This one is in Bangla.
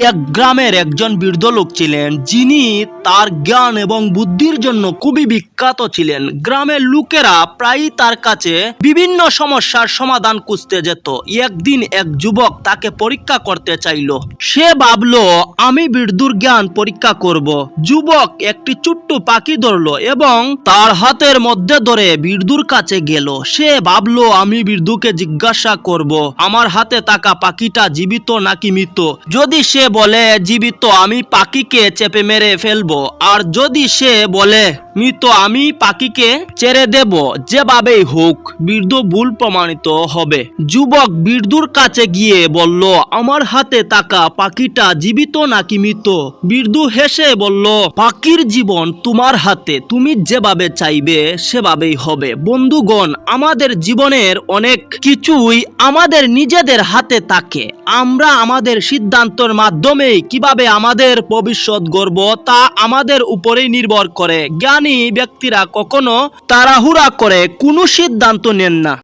এক গ্রামের একজন বৃদ্ধ লোক ছিলেন, যিনি তার জ্ঞান এবং বুদ্ধির জন্য খুবই বিখ্যাত ছিলেন। গ্রামের লোকেরা প্রায়ই তার কাছে বিভিন্ন সমস্যার সমাধান খুঁজতে যেত। একদিন এক যুবক তাকে পরীক্ষা করতে চাইল। সে ভাবলো, আমি বৃদ্ধুর জ্ঞান পরীক্ষা করব। যুবক একটি ছোট্ট পাখি ধরলো এবং তার হাতের মধ্যে ধরে বৃদ্ধুর কাছে গেল। সে ভাবলো, আমি বৃদ্ধুকে জিজ্ঞাসা করব, আমার হাতে থাকা পাখিটা জীবিত নাকি মৃত? যদি সে বলে জীবিত আমি পাখিকে চেপে মেরে ফেলব। আর যদি সে বলে মৃত আমি পাখিকে ছেড়ে দেব, যেভাবেই হোক, বৃদ্ধ ভুল প্রমাণিত হবে। যুবক বৃদ্ধুর কাছে গিয়ে বলল, আমার হাতে থাকা পাখিটা জীবিত নাকি মৃত? বৃদ্ধ হেসে বলল, পাখির জীবন তোমার হাতে, তুমি যেভাবে চাইবে সেভাবেই হবে। বন্ধুগণ, আমাদের জীবনের অনেক কিছুই আমাদের নিজেদের হাতে থাকে। আমরা আমাদের সিদ্ধান্তের মাধ্যমেই কীভাবে আমাদের ভবিষ্যৎ গড়ব, তা আমাদের উপরেই নির্ভর করে। জ্ঞানী ব্যক্তিরা কখনো তাড়াহুড়া করে কোনো সিদ্ধান্ত নেন না।